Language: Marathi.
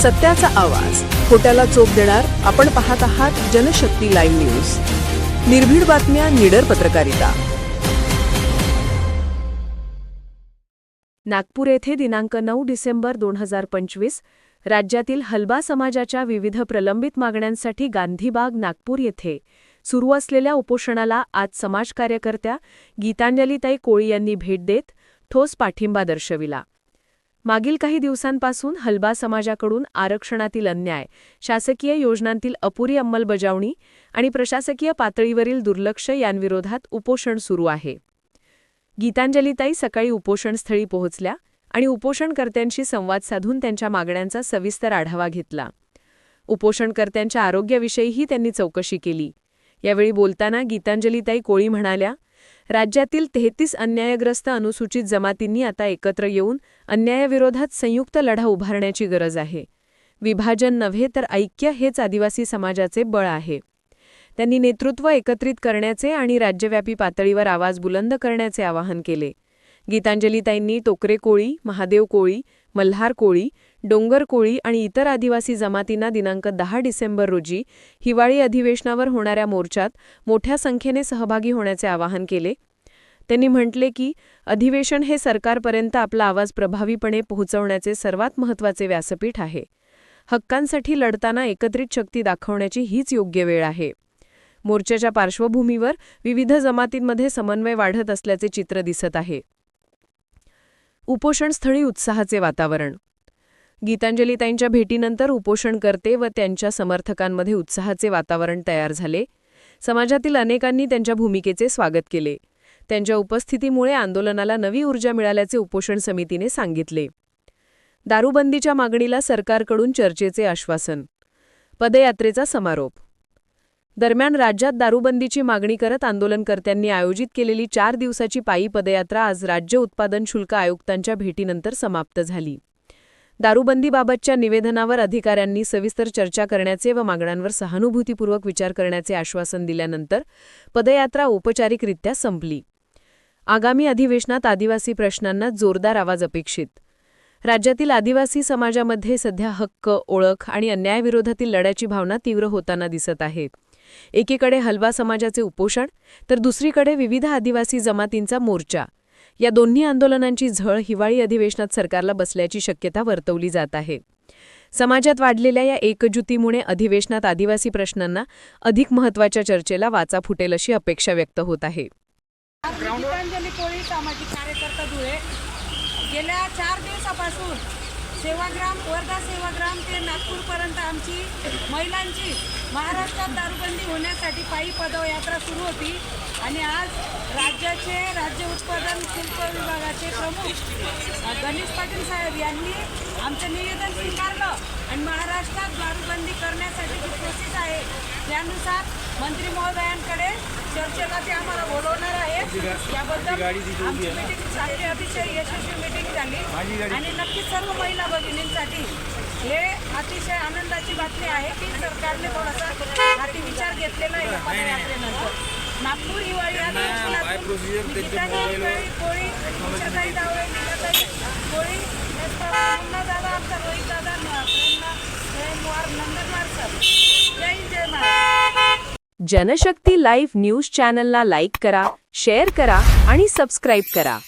सत्याचा आवाज. खोट्याला चोप देणार आपण पाहत आहात जनशक्ती लाईव्ह न्यूज. निर्भीड बातम्या निडर पत्रकारिता. नागपूर येथे दिनांक नऊ डिसेंबर दोन हजार पंचवीस राज्यातील हलबा समाजाच्या विविध प्रलंबित मागण्यांसाठी गांधीबाग नागपूर येथे सुरू असलेल्या उपोषणाला आज समाज कार्यकर्त्या गीतांजलीताई कोळी यांनी भेट देत ठोस पाठिंबा दर्शविला. मागील काही दिवसांपासून हलबा समाजाकडून आरक्षणातील अन्याय शासकीय योजनांतील अपुरी अंमलबजावणी आणि प्रशासकीय पातळीवरील दुर्लक्ष यांविरोधात उपोषण सुरू आहे. गीतांजलीताई सकाळी उपोषणस्थळी पोहोचल्या आणि उपोषणकर्त्यांशी संवाद साधून त्यांच्या मागण्यांचा सविस्तर आढावा घेतला. उपोषणकर्त्यांच्या आरोग्याविषयीही त्यांनी चौकशी केली. यावेळी बोलताना गीतांजलीताई कोळी म्हणाल्या राज्यातील तेहतीस अन्यायग्रस्त अनुसूचित जमातींनी आता एकत्र येऊन अन्यायाविरोधात संयुक्त लढा उभारण्याची गरज आहे. विभाजन नव्हे तर ऐक्य हेच आदिवासी समाजाचे बळ आहे. त्यांनी नेतृत्व एकत्रित करण्याचे आणि राज्यव्यापी पातळीवर आवाज बुलंद करण्याचे आवाहन केले. गीतांजलीताईंनी टोकरे कोळी महादेव कोळी मल्हार कोळी डोंगर कोळी आणि इतर आदिवासी जमातींना दिनांक दहा डिसेंबर रोजी हिवाळी अधिवेशनावर होणाऱ्या मोर्चात मोठ्या संख्येने सहभागी होण्याचे आवाहन केले. त्यांनी म्हटले की अधिवेशन हे सरकारपर्यंत आपला आवाज प्रभावीपणे पोहोचवण्याचे सर्वात महत्त्वाचे व्यासपीठ आहे. हक्कांसाठी लढताना एकत्रित शक्ती दाखवण्याची हीच योग्य वेळ आहे. मोर्चाच्या पार्श्वभूमीवर विविध जमातींमध्ये समन्वय वाढत असल्याचे चित्र दिसत आहे. उपोषणस्थळी उत्साहाचे वातावरण. गीतांजलीताईंच्या भेटीनंतर उपोषणकर्ते व त्यांच्या समर्थकांमध्ये उत्साहाचे वातावरण तयार झाले. समाजातील अनेकांनी त्यांच्या भूमिकेचे स्वागत केले. त्यांच्या उपस्थितीमुळे आंदोलनाला नवी ऊर्जा मिळाल्याचे उपोषण समितीने सांगितले. दारूबंदीच्या मागणीला सरकारकडून चर्चेचे आश्वासन. पदयात्रेचा समारोप. दरम्यान राज्यात दारूबंदीची मागणी करत आंदोलनकर्त्यांनी आयोजित केलेली चार दिवसाची पायी पदयात्रा आज राज्य उत्पादन शुल्क आयुक्तांच्या भेटीनंतर समाप्त झाली. दारूबंदीबाबतच्या निवेदनावर अधिकाऱ्यांनी सविस्तर चर्चा करण्याचे व मागण्यांवर सहानुभूतीपूर्वक विचार करण्याचे आश्वासन दिल्यानंतर पदयात्रा औपचारिकरित्या संपली. आगामी अधिवेशनात आदिवासी प्रश्नांना जोरदार आवाज अपेक्षित. राज्यातील आदिवासी समाजामध्ये सध्या हक्क ओळख आणि अन्यायाविरोधातील लढ्याची भावना तीव्र होताना दिसत आहे एकीकडे हलवा समाजाचे उपोषण तर दुसरीकडे विविध आदिवासी जमातींचा मोर्चा. या दोन्ही आंदोलनांची झळ हिवाळी अधिवेशनात सरकारला बसल्याची शक्यता वर्तवली जात आहे. समाजात वाढलेल्या या एकजुतीमुळे अधिवेशनात आदिवासी प्रश्नांना अधिक महत्त्वाच्या चर्चेला वाचा फुटेल अशी अपेक्षा व्यक्त होत आहे. सामाजिक कार्यकर्ता धुळे. गेल्या चार दिवसापासून सेवाग्राम वर्धा सेवाग्राम ते नागपूरपर्यंत आमची महिलांची महाराष्ट्रात दारूबंदी होण्यासाठी पायी पदयात्रा सुरू होती आणि आज राज्याचे राज्य उत्पादन शुल्क विभागाचे प्रमुख गणेश पाटील साहेब यांनी आमचं निवेदन स्वीकारलं आणि महाराष्ट्रात दारूबंदी करण्यासाठी जी प्रोसेस आहे त्यानुसार मंत्री महोदयांकडे चर्चेला ते आम्हाला बोलवणार आहेत. याबद्दल आमची मीटिंग अतिशय यशस्वी मीटिंग झाली आणि नक्कीच सर्व महिला भगिनींसाठी हे अतिशय आनंदाची बातमी आहे की सरकारने थोडासा हाती विचार घेतलेला आहे या पदयात्रेनंतर. नागपूर हिवाळी गीतांजली कोळी दावळे मीनाताई कोळी पुन्हा दादा आमचा रोहित दादा प्रेरणा प्रेमवार नंदनवार सर. जय हिंद, जय महाराष्ट्र जनशक्ती लाईव्ह न्यूज चॅनलला लाईक करा शेअर करा आणि सबस्क्राईब करा.